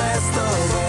подводи. Бо добре числе з тобою